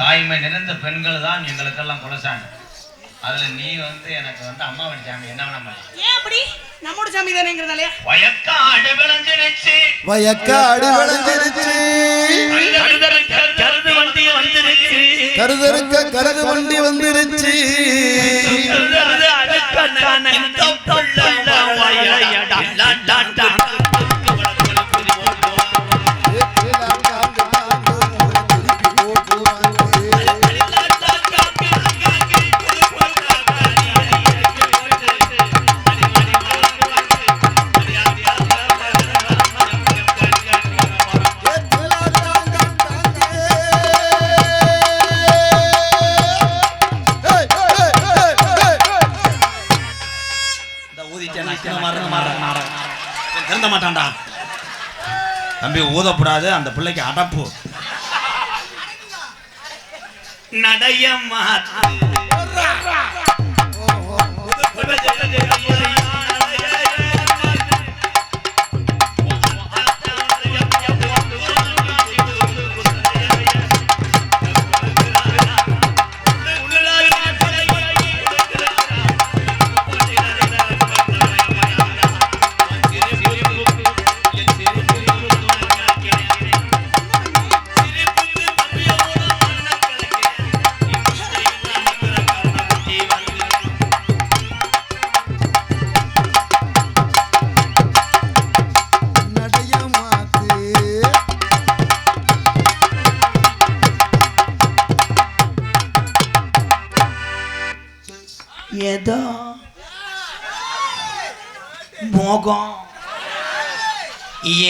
தாய்மை நிறைந்த பெண்கள் தான் எங்களுக்கெல்லாம் குலசாமி. அதுல நீ வந்து எனக்கு வந்து அம்மாவடி சாமி என்ன பண்ணு. ஏன் அப்படி? நம்மோட சாமி தானேங்கிறதாலே. வயக்காடு விளைஞ்சிருச்சு வயக்காடு விளைஞ்சிருச்சு கருது வண்டி வந்துருச்சு கருதறுக்க கருது வண்டி வந்துருச்சு கருதறுக்க திருந்த மாட்டான்டா. தம்பி ஊதக்கூடாது அந்த பிள்ளைக்கு அடப்பு. நடைய மாத்து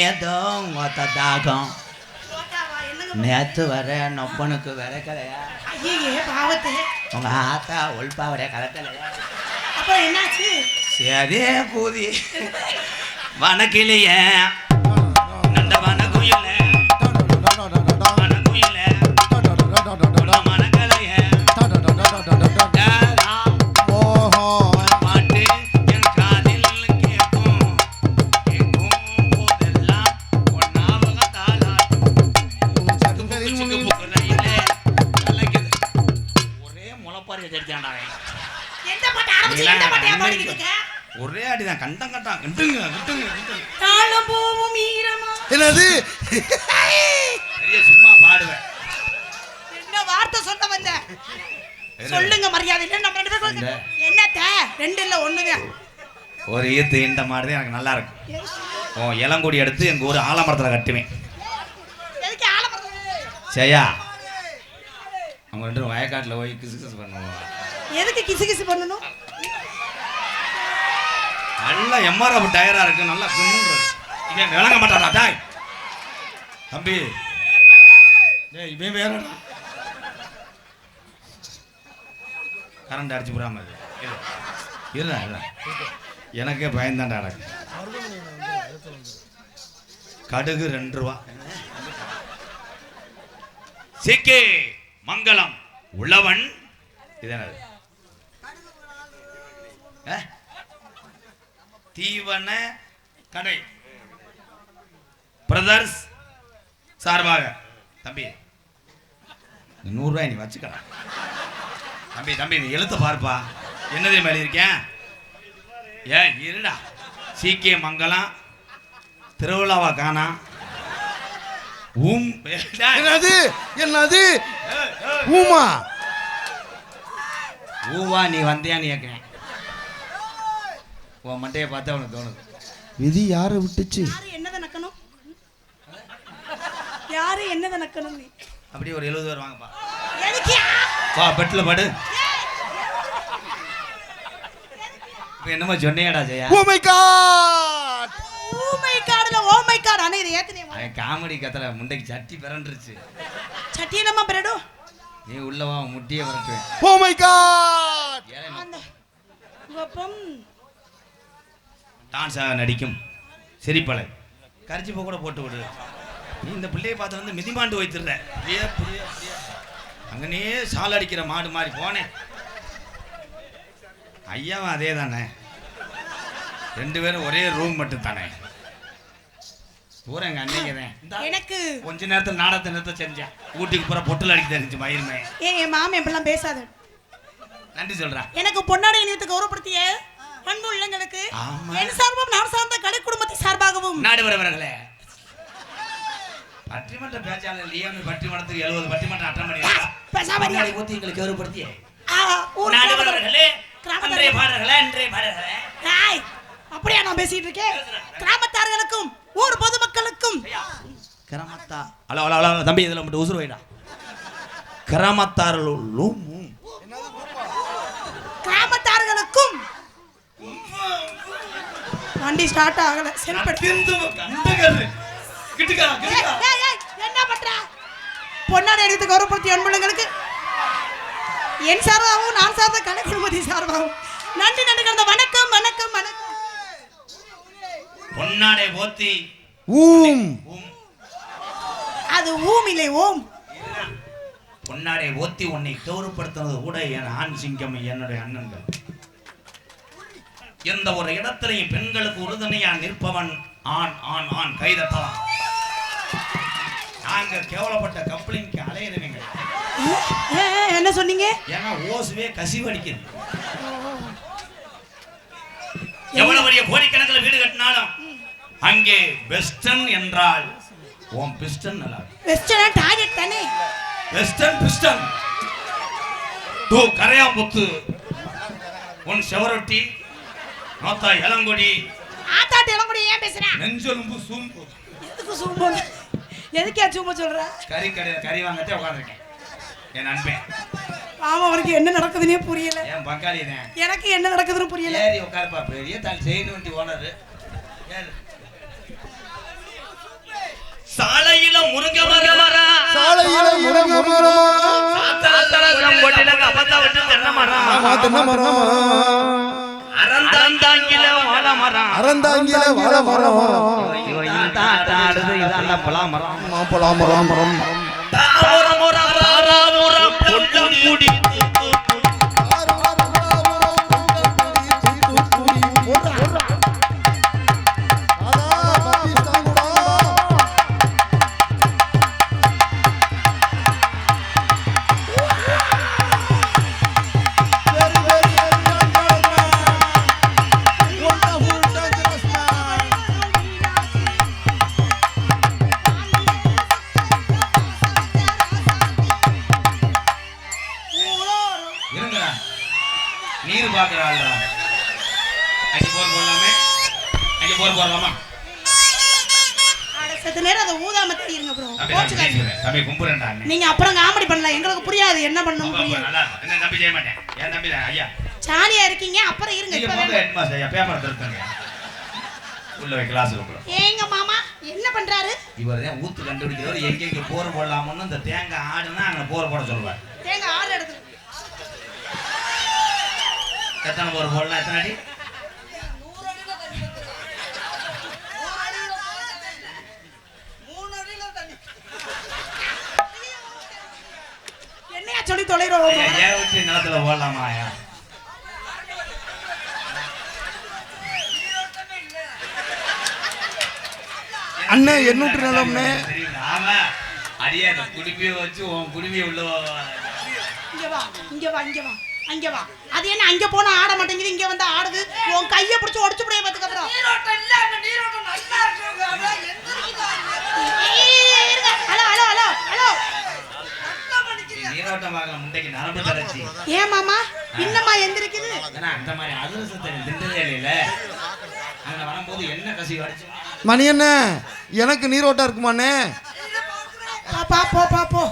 ஏதோ மொத்த தாகம். நேத்து வர நொப்பனுக்கு விளக்கலையா ஐயே பாவத்தை. உங்க ஆத்தா ஒல்பாவடைய கலக்கலையா? அப்புறம் என்னாச்சு? சரி கூதி வனக்கிளிய ஈத்து இந்த மாடுதான் எனக்கு நல்லா இருக்கும் ஓ இளங்குடி எடுத்து எங்க ஊர் ஆலமரத்தில் கட்டுவேன். சரியா அவங்க ரெண்டு வயக்காட்டில் போய் கிசு கிசு பண்ணுவோம் எதுக்கு கிசு கிசு பண்ணணும்? நல்லா எம்ஆர்எஃப் டயரா இருக்கு நல்லா இவன் விளங்க மாட்டானா டாய். தம்பி. டேய் இவன் வேற கரண்ட் அடிச்சு விடாம இரு. இருடா இருடா. எனக்கே பயந்தாண்டா எனக்கு. கடுகு ரெண்டு ரூபா. சிக்கே மங்களம் உள்ளவன் இதனது தீவன கடை. பிரதர்ஸ் சார்பாக. தம்பி நூறுரூவாய் நீ வச்சுக்கலாம் தம்பி தம்பி நீ எழுத்த பார்ப்பா. என்னதே மேலே இருக்கேன்? ஏ இருடா. சீக்கிய மங்கலம் திருவிழாவா காணா. ஊம் என்னது? என்னது? ஊமா? ஊவா நீ வந்தியான்னு கேட்குறேன் உன் மண்டையை பார்த்தா உனக்கு தோணுது. விதி யாரை விட்டுச்சு? யாரு என்னத நக்கணும்? யாரு என்னத நக்கணும் நீ? அப்படியே ஒரு எழுபது பேர் வாங்கப்பா. வா பெட்டில் படு இப்போ என்னமோ சொன்னியாடா ஜெயா. ஓ மை காட் ஊமை காடுல ஓமை காடு ஆனா இதை ஏத்துனே அவன் காமெடி கத்தல முண்டைக்கு சட்டி பிறண்டுருச்சு சட்டியலம்மா பிறடும் நீ உள்ளவா முட்டியை வரட்டுவேன். ஓ மை காட் அந்த வெப்பம் டான்ஸாக நடிக்கும். சிரிப்பலை. கரிச்சிப்பை கூட போட்டு விடு. நீ இந்த பிள்ளையை பார்த்து வந்து மிதிமாண்டு வைத்துடுற. பிரியா பிரியா அங்கனே சால் அடிக்கிற மாடு மாதிரி போனேன். ஐயாவும் அதே தானே ரெண்டு பேரும் ஒரே ரூம் மட்டும் தானே பூரா எங்க அன்னைக்கு தான். எனக்கு கொஞ்ச நேரத்தில் நாடகத்தை நிறுத்த செஞ்சேன். வீட்டுக்கு பூரா பொட்டில் அடிக்க தெரிஞ்சு மயிருமே. ஏன் என் மாமன் இப்படிலாம் பேசாத. நன்றி சொல்றேன் எனக்கு பொன்னாடை இணையத்தை கௌரவப்படுத்திய அன்பு உள்ளங்களுக்கு. என் சார்பும் நான் சார்ந்த கடை குடும்பத்தின் சார்பாகவும். நாடு வரவர்களே பட்டிமன்ற பேச்சாளர் லியாமி பட்டிமன்றத்துக்கு எழுபது பட்டிமன்றம் அட்டம் பண்ணியிருக்கா ஊத்தி எங்களுக்கு கௌரவப்படுத்திய நாடு வரவர்களே அன்றைய பாடல்களே இன்றைய பாடல்களே ஏய், அப்படியா நான் பேசிட்டு இருக்கேன்? கிராமத்தார்களுக்கும் ஊர் பொதுமக்களுக்கும். கிராமத்தா ஹலோ ஹலோ ஹலோ தம்பி இதில் மட்டும் உசுறு வைடா. கிராமத்தார்களும் கிராமத்தார்களுக்கும் வண்டி ஸ்டார்ட் ஆகல. ஏய், என்ன பண்ற? பொன்னாடி எடுத்து கௌரவப்படுத்திய அன்புள்ளங்களுக்கு. என் சார்பாகவும் நான் சார்ந்த கலை குடும்பத்தின் சார்பாகவும். நன்றி நன்றி கலந்த வணக்கம் வணக்கம் வணக்கம். பொன்னாடை போத்தி. ஊம். அது ஊம் இல்லை ஓம். பொன்னாடை ஓத்தி உன்னை கௌரவப்படுத்தினது கூட என் ஆண் சிங்கம் என்னுடைய அண்ணன்கள். எந்த ஒரு இடத்திலையும் பெண்களுக்கு உறுதுணையா நிற்பவன் ஆண் ஆண் ஆண் கைதட்டலாம். நாங்க கேவலப்பட்ட கப்ளிங்க்கு அலையிறவங்க என்ன சொன்னீங்க? ஏன்னா ஓசுவே கசிவடிக்குது எவ்வளவு பெரிய கோடிக்கணக்கில் வீடு கட்டினாலும் அங்கே வெஸ்டர்ன் என்றால் உன் பிஸ்டன் நல்லா. வெஸ்டர்ன் டாய்லெட் தானே? Western piston. டூ கரையாம்புத்து உன் செவரொட்டி நோத்தா இளங்கொடி. ஆத்தாட்டு இளம் கூட ஏன் பேசுறேன் நெஞ்சொலும்பு சூம்பு. எதுக்கு சும்மா எதுக்கே சும்மா சொல்ற? கறி கடையில் கறி வாங்கத்தே உட்காந்துருக்கேன் என் நண்பன் ஆமா அவனுக்கு என்ன நடக்குதுன்னே புரியல. என் எனக்கு என்ன நடக்குதுன்னு புரியல. ஏறி உட்காருப்பா பெரிய தான் செயின் வண்டி ஓனரு. சாலையில முருங்க மரம் சாலையில முருங்க மரம் ஆமா தென்னை மரம் அறந்தாங்கில வாழ மரம் அறந்தாங்கில வாழ மரம் பலாமரம். மரம் மரம் தாராபுரம் கொல்லங்குடி உள்ள கிளாஸ் ஏங்க மாமா என்ன பண்றாரு? இவர் தான் ஊத்து கண்டுபிடிக்கிறவர் எங்க எங்க போர் போடலாம்னு இந்த தேங்காய் ஆடுனா அங்க போர் போட சொல்லுவார். தேங்க ஆள் எடுத்து எத்தனை போர் போடலாம் எத்தனை அடி? என்னையா சொல்லி தொலைறோம்? ஏன் விட்டு நிலத்துல போடலாமா ஐயா அண்ணே எண்ணூற்று நிலம்னே. ஆமா. அடியே அந்த குடுமையை வச்சு உன் குடுமையை உள்ள வா- இங்க வா இங்க வா இங்க வா அங்க வா. அது என்ன அங்க போனா ஆட மாட்டேங்குது இங்க வந்து ஆடுது? உன் கைய பிடிச்சு உடைச்சு புடிய பாத்துக்க அப்புறம் ஏய், இருங்க. Hello hello hello hello. நீரோட்டம் பார்க்கலாம் முண்டைக்கு நரம்பு தளர்ச்சி. ஏன் மாமா? இன்னமா எந்திரிக்குது? ஏன்னா அந்த மாதிரி அதிரசத்தை திண்டதே இல்லைல்ல அங்க வரும்போது என்ன கசி அடிச்சு மணி என்ன எனக்கு நீரோட்டம் இருக்குமாண்ணே? பாப்பா போ பா போ.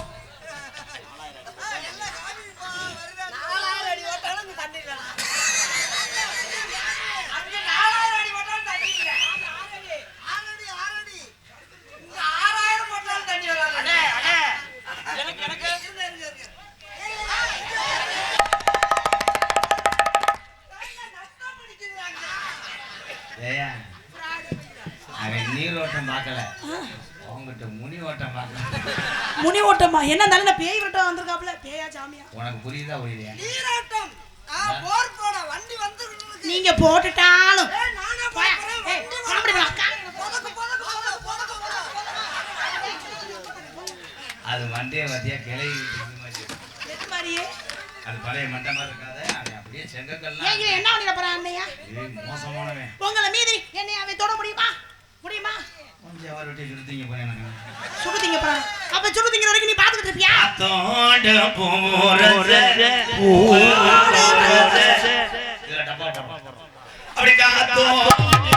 முனி ஓட்டமா என்ன நல்ல பேய் விரட்டம் வந்திருக்காப்ல பேயா சாமியா? உனக்கு புரியுதா புரியுதா? நீராட்டம் போர் வண்டி வந்து நீங்க போட்டுட்டாலும். அது மண்டைய மத்தியா கிளை மாதிரியே? அது பழைய மண்டமா இருக்காத அப்படியே செங்கக்கல்லாம் என்ன பண்ணிட போறான் அண்ணையா மோசமானவன். உங்களை மீதி என்னை அவன் தொட முடியுமா? முடியுமா? கொஞ்சம் ரொட்டி சுடுத்தீங்க போறேன் சுடுத்தீங்க போறேன். அப்ப அப்படி காத்தோட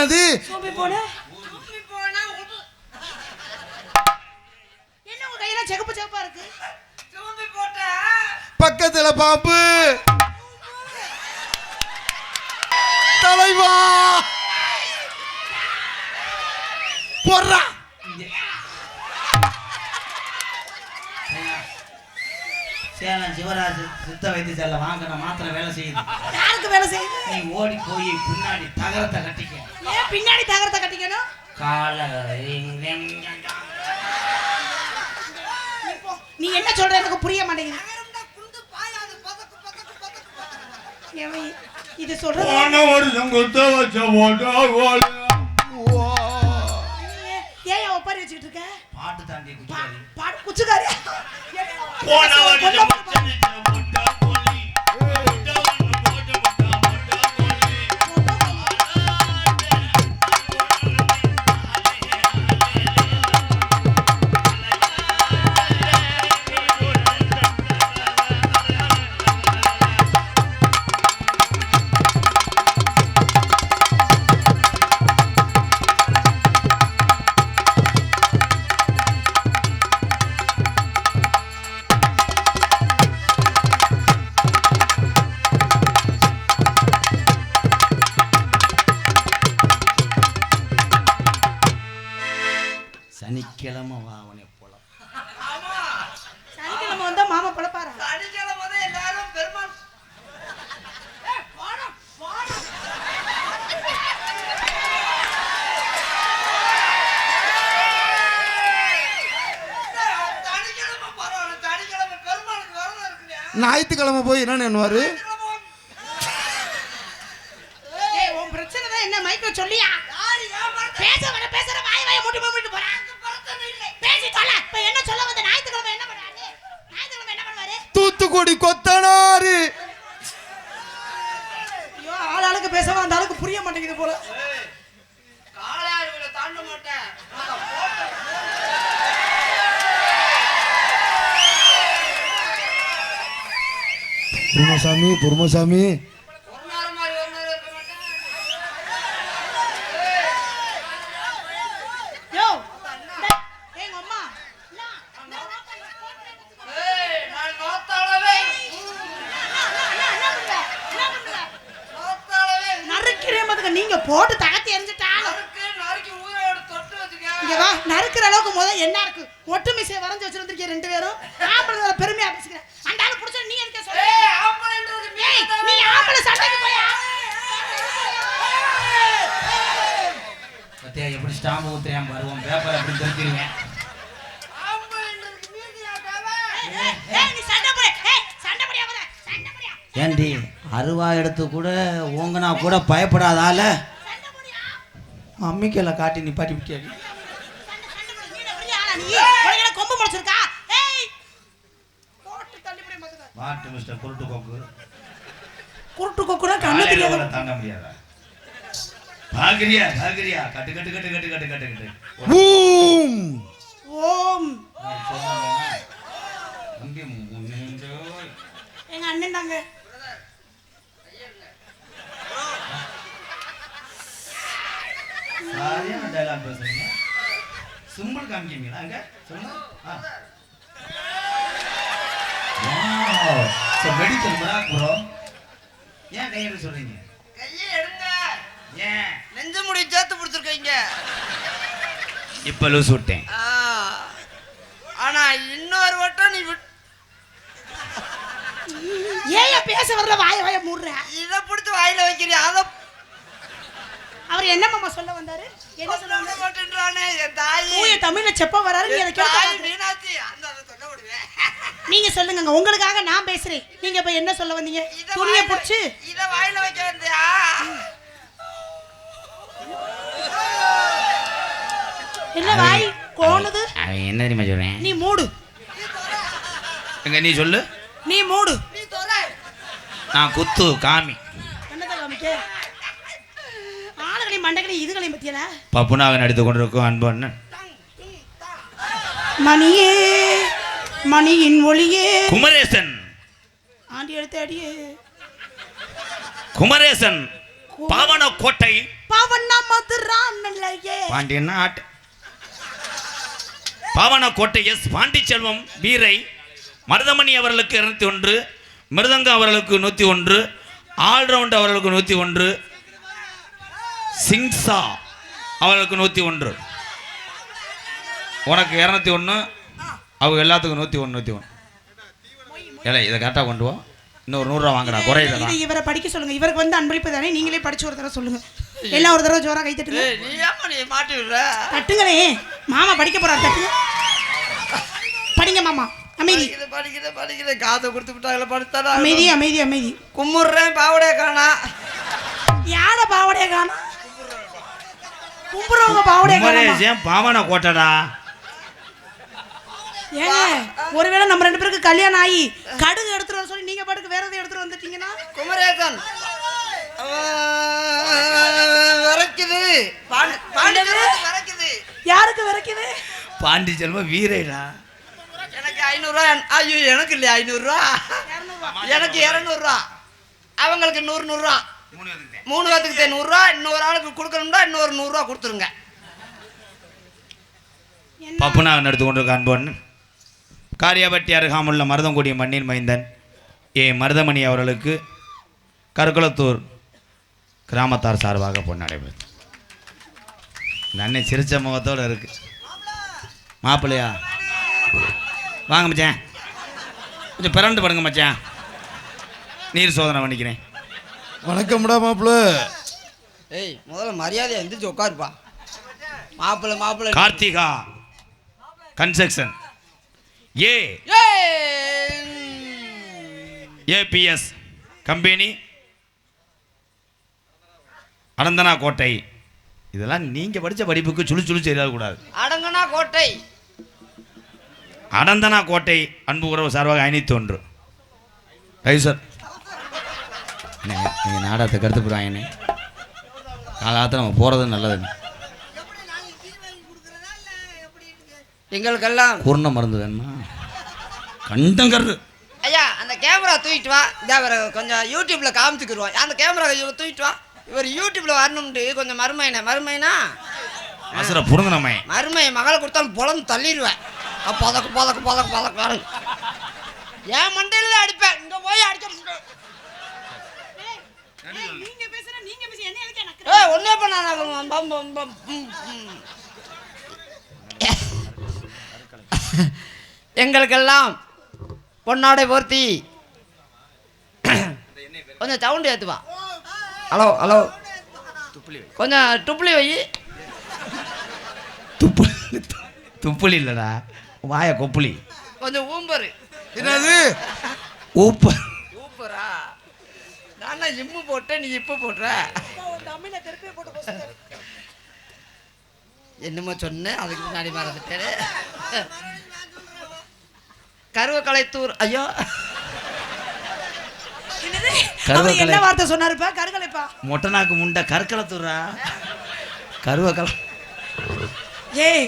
போனது பக்கத்துல பாப்பு தலைவா. போடுறா. சேலம் சிவராஜ் சித்த வைத்தியசாலையில் வாங்கின மாத்திரை வேலை செய்யுது. யாருக்கு வேலை செய்யுது? நீ ஓடி போய் பின்னாடி தகரத்தை கட்டிக்க. ஏன் பின்னாடி தகரத்தை கட்டிக்கணும்? கால நீ என்ன சொல்ற? எனக்கு புரிய மாட்டேங்குது. இது சொல்ற ஏன் ஒப்பாரி வச்சுட்டு இருக்க? பாட்டு தாண்டி பாட்டு குச்சுக்காரு ஞாயிற்றுக்கிழமை போய் என்னென்னு என்னவார் Por más a mí, por a. ஏண்டி அருவா எடுத்து கூட ஓங்கனா கூட பயப்படாதால? அம்மிக்கல்ல காட்டி நீ உனக்கு என்ன கொம்பு முளைச்சிருக்கா ஏய் போட்டு மிஸ்டர் குருட்டு கோக்கு. குருட்டு கொக்குனா கண்ணு தெரியாது தாண்ட முடியாதா? பாக்குறியா பாக்குறியா? கட்டு கட்டு கட்டு கட்டு கட்டு கட்டு கட்டு. ஓம். முன்னின்றோ. எங்க அண்ணன் தாங்க. சரியான dialogue பேசுறீங்க. symbol காமிக்கிறீங்களா? அங்க? a medical miracle, bro. ஏன் கையெடு சொல்றீங்க? கையை எடுங்க. ஏன்? நெஞ்சு முடி சேர்த்து பிடிச்சிருக்கீங்க. இப்ப லூஸ் விட்டேன். ஆனா இன்னொரு வட்டம் நீ விட் ஏன் பேச வரல? வாய வாய மூடுற இதை பிடிச்சி வாயில வைக்கிறியா? அதை அவர் என்ன மாமா சொல்ல வந்தாரு? என்ன சொல்ல மாட்டேன்றானே என் தாய். தூய தமிழ்ல செப்ப வராரு நீ அதை தாய். மீனாட்சி அந்த அதை சொல்ல விடுவேன். நீங்க சொல்லுங்க உங்களுக்காக நான் பேசுறேன். நீங்க இப்ப என்ன சொல்ல வந்தீங்க? இதை துணியை புடிச்சு. இதை வாயில வைக்க வந்தியா என்ன வாய்? கோணுது? அவன் என்ன தெரியுமா சொல்றேன்? நீ மூடு. எங்க நீ சொல்லு. நீ மூடு. நீ தொலை. நான் குத்து காமி. என்னதான் காமிக்க? ஆளுகளையும் மண்டைகளையும் இதுகளையும் பத்தியல? பப்புனாக நடித்து கொண்டிருக்கும் அன்பு அண்ணன். மணியே மணியின் ஒளியே. குமரேசன். ஆண்டி எடுத்து அடியே. குமரேசன் பாவனக்கோட்டை. பவன்னா மதுரான் இல்லையே. பாண்டியன்னா ஆட்டு? பாவனக்கோட்டை எஸ். பாண்டிச்செல்வம் வீரை மருதமணி அவர்களுக்கு இருநூத்தி ஒன்று மிருதங்கம் அவர்களுக்கு நூற்றி ஒன்று ஆல்ரவுண்ட் அவர்களுக்கு நூற்றி ஒன்று சிங்சா. அவர்களுக்கு நூற்றி ஒன்று. உனக்கு இரநூத்தி ஒன்று அவங்க எல்லாத்துக்கும் நூற்றி ஒன்று நூற்றி ஒன்று. ஏலே இதை கரெக்டாக கொண்டு வா. இன்னொரு நூறுரூவா வாங்குறா குறையுதா இது இவரை படிக்க சொல்லுங்க. இவருக்கு வந்து அன்பளிப்பு தானே? நீங்களே படிச்சு ஒரு தடவை சொல்லுங்க. எல்லாம் ஒரு தடவை ஜோரா கை தட்டுங்க. ஏய், நீ ஏமா நீ மாட்டி விடுற? தட்டுங்களே. மாமா படிக்க போறாரு தட்டுங்க. படிங்க மாமா. அமைதி. படிக்கிற படிக்கிற காதை கொடுத்து விட்டாங்களே படுத்தாடா. அமைதி அமைதி அமைதி. கும்பிடுறேன் பாவடைய காணா யார பாவடைய காணா கும்புறவங்க பாவடைய குமரேசன் பாவனக்கோட்டைடா ஏங்க ஒருவேளை நம்ம ரெண்டு பேருக்கு கல்யாணம் ஆகி கடுகு எடுத்துட்டு வர சொல்லி நீங்க பாட்டுக்கு வேற எதுவும் எடுத்துட்டு வந்துட்டீங்கன்னா? குமரேசன். விரைக்குது. பாண்டி பாண்டி விரைக்குது. யாருக்கு விரைக்குது? பாண்டிச்செல்வம் வீரைடா. எனக்கு ஐநூறுரூவா ஐயோ எனக்கு இல்லையா ஐநூறுரூவா எனக்கு இரநூறுவா. அவங்களுக்கு நூறு நூறுரூவா மூணு பேத்துக்கு நூறுரூவா இன்னொரு ஆளுக்கு கொடுக்கணும்னா இன்னொரு நூறுரூவா கொடுத்துருங்க. பப்புனாக நடத்து கொண்டிருக்க அன்பன் காரியாபட்டி அருகாமுள்ள மருதங்குடி மண்ணின் மைந்தன் ஏ. மருதமணி அவர்களுக்கு கருக்குளத்தூர் கிராமத்தார் சார்பாக இந்த அண்ணன் சிரிச்ச முகத்தோடு இருக்கு. மாப்பிள்ளையா? வாங்க மச்சான். கொஞ்சம் பிறண்டு படுங்க மச்சான். நீர் சோதனை பண்ணிக்கிறேன். வணக்கம்டா மாப்பிள்ள. ஏய் முதல்ல மரியாதை எந்திரிச்சு உட்காருப்பா. மாப்பிள்ளை மாப்பிள்ளை. Karthika construction A ABS company. அனந்தனா கோட்டை இதெல்லாம் நீங்கள் படித்த படிப்புக்கு சுழி சுழி கூடாது. அடங்கனா கோட்டை அனந்தனா கோட்டை அன்பு உறவு சார்பாக ஐநூற்றி ஒன்று. ரைட் சார் நீங்கள் நாடகத்தை கருத்து போடுவாங்கண்ணே காலத்தில் நம்ம போகிறது நல்லது எங்களுக்கெல்லாம் பூர்ண மருந்து வேணுமா? கண்டங்கரு ஐயா அந்த கேமரா தூக்கிட்டு வா. இதா கொஞ்சம் யூடியூப்ல காமிச்சுக்கிடுவோம் அந்த கேமரா இவர் தூக்கிட்டு வா. இவர் யூடியூப்ல வரணும்ட்டு கொஞ்சம் மருமையின மருமைனா அவசர புடுங்க நம்ம மருமை மகளை கொடுத்தாலும் பொழந்து தள்ளிடுவேன். பதக்கு பதக்கு பதக்கு பதக்கு என் மண்டையில அடிப்பேன். இங்க போய் அடிச்சு நீங்க பேசுற நீங்க பேச என்ன எதுக்கு எனக்கு? ஏ ஒன்னே பண்ண எங்களுக்கெல்லாம் பொன்னாடை போர்த்தி. கொஞ்சம் சவுண்டு ஏத்துவா ஹலோ ஹலோ. கொஞ்சம் டுப்ளி வை. துப்பு துப்புளி இல்லைடா. வாய கொப்புளி கொஞ்சம் ஊம்பரு. என்னது? ஊப்ப ஊப்பரா? நான் ஜிம்மு போட்டேன் நீ இப்போ போடுற? என்னமோ சொன்னேன் அதுக்கு முன்னாடி மறந்துட்டேன். கருவக்கலைத்தூர் ஐயோ. என்ன வார்த்தை சொன்னாருப்பா? கருகலைப்பா மொட்டை நாக்கு முண்டை கற்களத்தூரா கருவக்கலை. ஏய்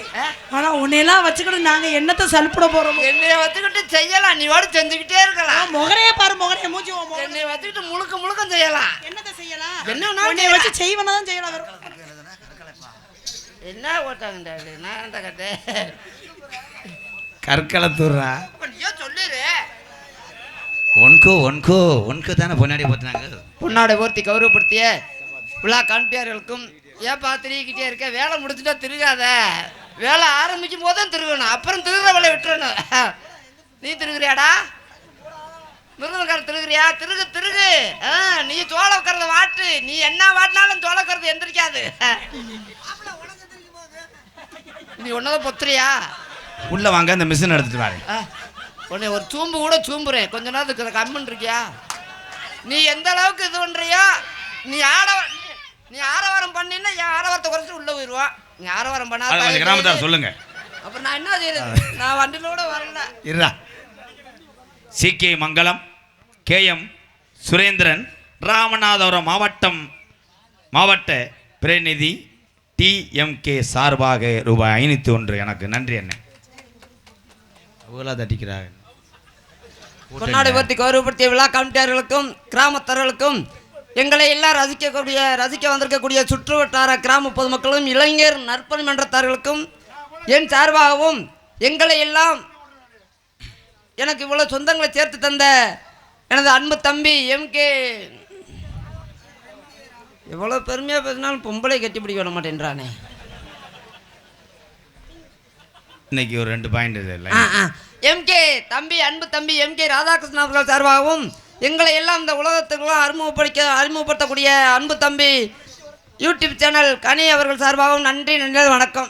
ஆனா உன்னையெல்லாம் வச்சுக்கிட்டு நாங்க என்னத்த சலுப்பிட போறோம்? என்னைய வச்சுக்கிட்டு செய்யலாம். நீ வாடு செஞ்சுக்கிட்டே இருக்கலாம். முகரையே பாரு முகரைய மூஞ்சி. என்னைய வச்சுக்கிட்டு முழுக்க முழுக்க செய்யலாம். என்னத்த செய்யலாம்? என்ன உன்னைய வச்சு செய்வன தான் செய்யலாம். என்ன ஓட்டாங்க நான் அந்த கட்டை. கற்களத்தூரா நீயோ சொல்லிடு ஒன்கோ ஒன்கோ ஒன்கோ தானே பொன்னாடி போட்டுனாங்க பொன்னாடை போர்த்தி கௌரவப்படுத்திய விழா காண்பியார்களுக்கும் ஏப்பா திரிகிட்டே இருக்க? வேலை முடிச்சுட்டா திருகாத வேலை ஆரம்பிக்கும் போது தான் திருகணும் அப்புறம் திருகிற வேலை விட்டுறணும். நீ திருகிறியாடா மிருதங்கார திருகிறியா திருகு திருகு நீ சோள உட்கறத வாட்டு. நீ என்ன வாட்டினாலும் சோள உட்கறது எந்திரிக்காது. நீ ஒன்னதான் பொத்துறியா? உள்ள வாங்க அந்த மிஷின் எடுத்துட்டு வாங்க ஆ, உன்னை ஒரு சூம்பு கூட சூம்புறேன். கொஞ்ச நேரத்துக்கு கம்மன் இருக்கியா? நீ எந்த அளவுக்கு இது பண்றியோ நீ ஆடவ நீ ஆரவாரம் பண்ணினா என் ஆரவாரத்தை குறைச்சு உள்ள போயிடுவான் நீ ஆரவாரம் பண்ணாத கிராமத்தார் சொல்லுங்க. அப்புறம் நான் என்ன செய்யறது நான் வண்டியிலோட வரல. இருடா. சிகே மங்கலம் கேஎம் சுரேந்திரன் ராமநாதபுரம் மாவட்டம் மாவட்ட பிரதிநிதி டிஎம்கே சார்பாக ரூபாய் ஐநூற்றி ஒன்று. எனக்கு நன்றி அண்ணன் அவங்களா தட்டிக்கிறாங்க. பொன்னாடை பற்றி கௌரவப்படுத்திய விழா கமிட்டியார்களுக்கும் கிராமத்தர்களுக்கும் எங்களை எல்லாம் ரசிக்கக்கூடிய ரசிக்க வந்திருக்கக்கூடிய சுற்று வட்டார கிராம பொதுமக்களும் இளைஞர் நற்பணி மன்றத்தார்களுக்கும் என் சார்பாகவும் எங்களை எல்லாம் எனக்கு இவ்வளோ சொந்தங்களை சேர்த்து தந்த எனது அன்பு தம்பி எம்கே எவ்வளோ பெருமையாக பேசினாலும் பொம்பளை கட்டி பிடிக்க விட மாட்டேன்றானே. இன்னைக்கு ஒரு ரெண்டு பாயிண்ட் இல்லை எம்கே தம்பி அன்பு தம்பி எம்கே ராதாகிருஷ்ணன் அவர்கள் சார்பாகவும் எங்களை எல்லாம் இந்த உலகத்துக்குலாம் அறிமுகப்படுத்த அறிமுகப்படுத்தக்கூடிய அன்பு தம்பி யூடியூப் சேனல் கனி அவர்கள் சார்பாகவும் நன்றி நன்றி வணக்கம்.